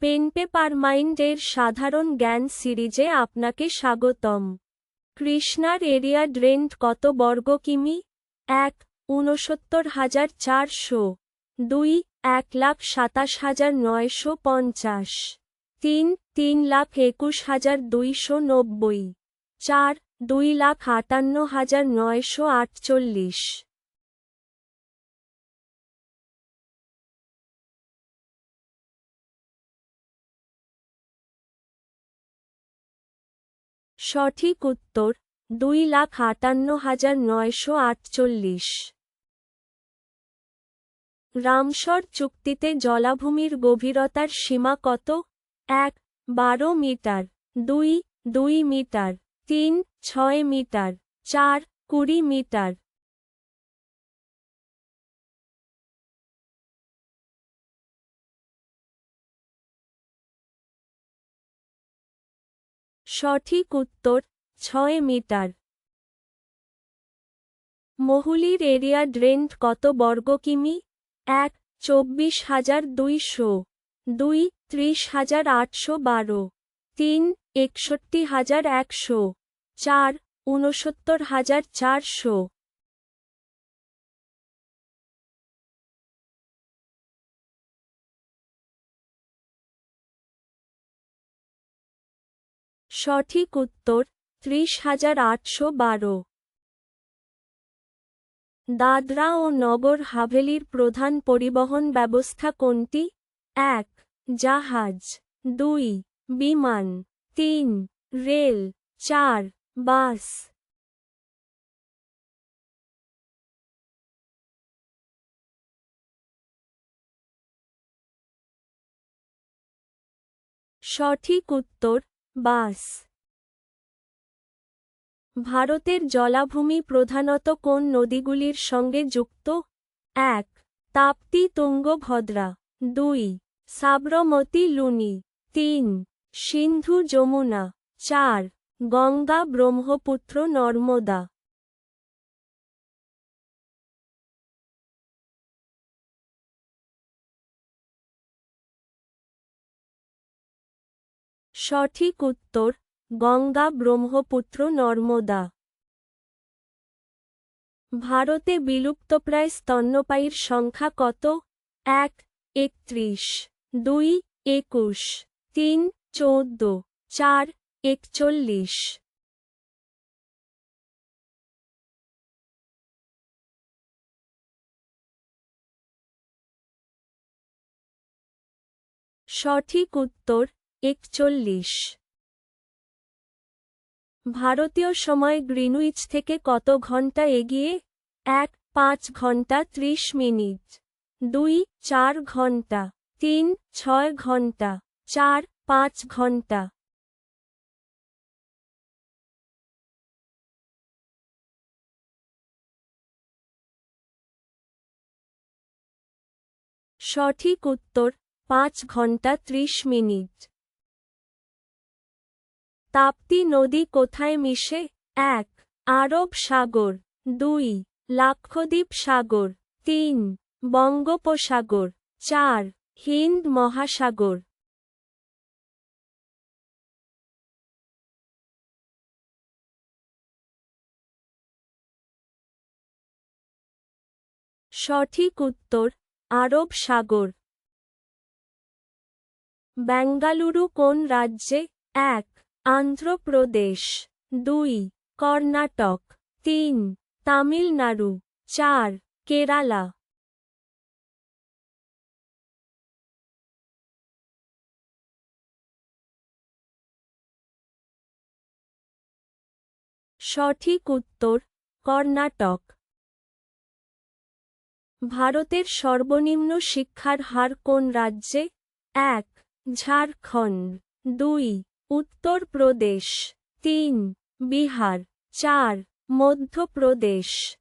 Pen paper মাইন্ডের সাধারণ জ্ঞান সিরিজে আপনাকে স্বাগতম। কৃষ্ণার এরিয়া ড্রেন্ট কত বর্গ কিমি? এক, ঊনসত্তর হাজার চারশো। দুই, এক লাখ সাতাশ হাজার নয়শো পঞ্চাশ। তিন তিন লাখ একুশ হাজার দুইশো নব্বই। চার, দুই লাখ আটান্ন হাজার নয়শো আটচল্লিশ। সঠিক উত্তর, দুই লাখ আটান্ন হাজার নয়শো আটচল্লিশ। রামসর চুক্তিতে জলাভূমির গভীরতার সীমা কত? এক, বারো মিটার, দুই দুই মিটার, তিন, ছয় মিটার, চার, কুড়ি মিটার। সঠিক উত্তর, ছয় মিটার। মহুলির এরিয়া ড্রেন্ট কত বর্গ কিমি? এক, চব্বিশ হাজার দুইশো। দুই, ত্রিশ হাজার আটশো বারো। তিন, একষট্টি হাজার একশো। চার, ঊনসত্তর হাজার চারশো। সঠিক উত্তর ত্রিশ হাজার আটশো বারো। দাদরা ও নগর হাভেলির প্রধান পরিবহন ব্যবস্থা কোনটি? এক, জাহাজ। দুই, বিমান। তিন, রেল। চার, বাস। সঠিক উত্তর বাস। ভারতের জলাভূমি প্রধানত কোন নদীগুলির সঙ্গে যুক্ত? এক, তাপ্তি তুঙ্গভদ্রা। দুই, সাবরমতী লুনি। তিন, সিন্ধু যমুনা। চার, গঙ্গা ব্রহ্মপুত্র নর্মদা। সঠিক উত্তর, গঙ্গা ব্রহ্মপুত্র নর্মদা। ভারতে বিলুপ্তপ্রায় স্তন্যপায়ীর সংখ্যা কত? এক, একত্রিশ, দুই, একুশ, তিন, চৌদ্দ, চার, একচল্লিশ। সঠিক উত্তর একচল্লিশ। ভারতীয় সময় গ্রিনউইচ থেকে কত ঘণ্টা এগিয়ে? এক, পাঁচ ঘণ্টা ত্রিশ মিনিট। দুই, চার ঘণ্টা। তিন, ছয় ঘণ্টা। চার, পাঁচ ঘণ্টা। সঠিক উত্তর, পাঁচ ঘণ্টা ত্রিশ মিনিট। তাপ্তি নদী কোথায় মিশে? এক, আরব সাগর। দুই, লাক্ষদ্বীপ সাগর। তিন, বঙ্গোপসাগর। চার, হিন্দ মহাসাগর। সঠিক উত্তর, আরব সাগর। বেঙ্গালুরু কোন রাজ্যে? এক আন্ধ্রপ্রদেশ, দুই, কর্ণাটক, তিন, তামিলনাড়ু, চার, কেরালা। সঠিক উত্তর, কর্ণাটক। ভারতের সর্বনিম্ন শিক্ষার হার কোন রাজ্যে? এক, ঝাড়খণ্ড। দুই উত্তর প্রদেশ, তিন, বিহার, চার মধ্যপ্রদেশ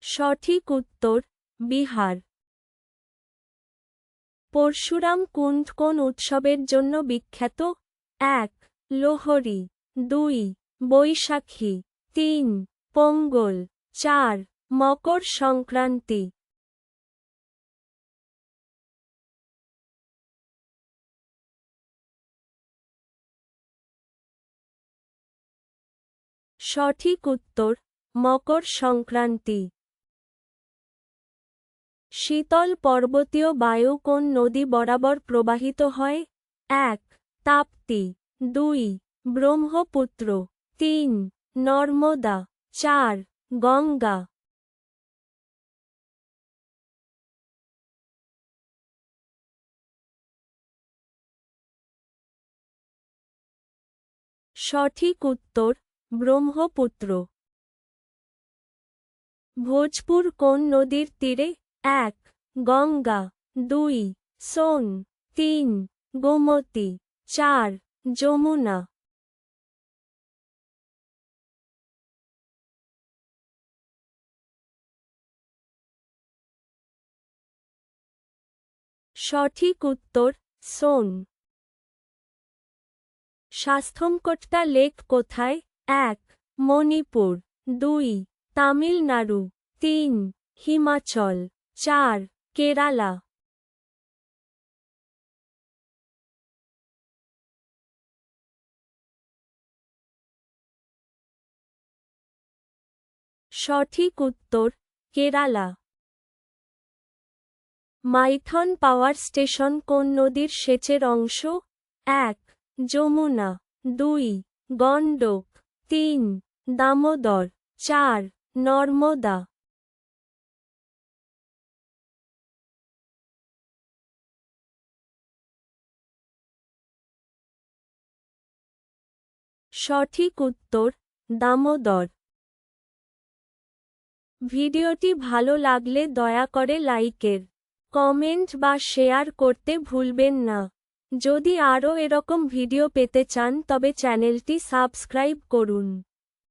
সঠিক উত্তর, বিহার। পরশুরাম কুণ্ড কোন উৎসবের জন্য বিখ্যাত? এক, লোহরি। দুই, বৈশাখী। তিন, পোঙ্গল। চার, মকর সংক্রান্তি। সঠিক উত্তর, মকর সংক্রান্তি। শীতল পর্বতীয় বায়ু কোন নদী বরাবর প্রবাহিত হয়? এক, তাপ্তি। দুই, ব্রহ্মপুত্র। তিন, নর্মদা। চার গঙ্গা সঠিক উত্তর, ব্রহ্মপুত্র। ভোজপুর কোন নদীর তীরে? এক, গঙ্গা। দুই, সোন। তিন, গোমতী। চার, যমুনা। সঠিক উত্তর সোন স্বাস্থ্যমকট্টা লেক কোথায়? এক, মণিপুর। দুই, তামিলনাড়ু। তিন, হিমাচল। চার, কেরালা। সঠিক উত্তর, কেরালা। মাইথন পাওয়ার স্টেশন কোন নদীর সেচের অংশ? এক, যমুনা। দুই, গণ্ডক। তিন, দামোদর। চার, নর্মদা। সঠিক উত্তর, দামোদর। ভিডিওটি ভালো লাগলে দয়া করে লাইকের কমেন্ট বা শেয়ার করতে ভুলবেন না। যদি আরও এরকম ভিডিও পেতে চান, তবে চ্যানেলটি সাবস্ক্রাইব করুন।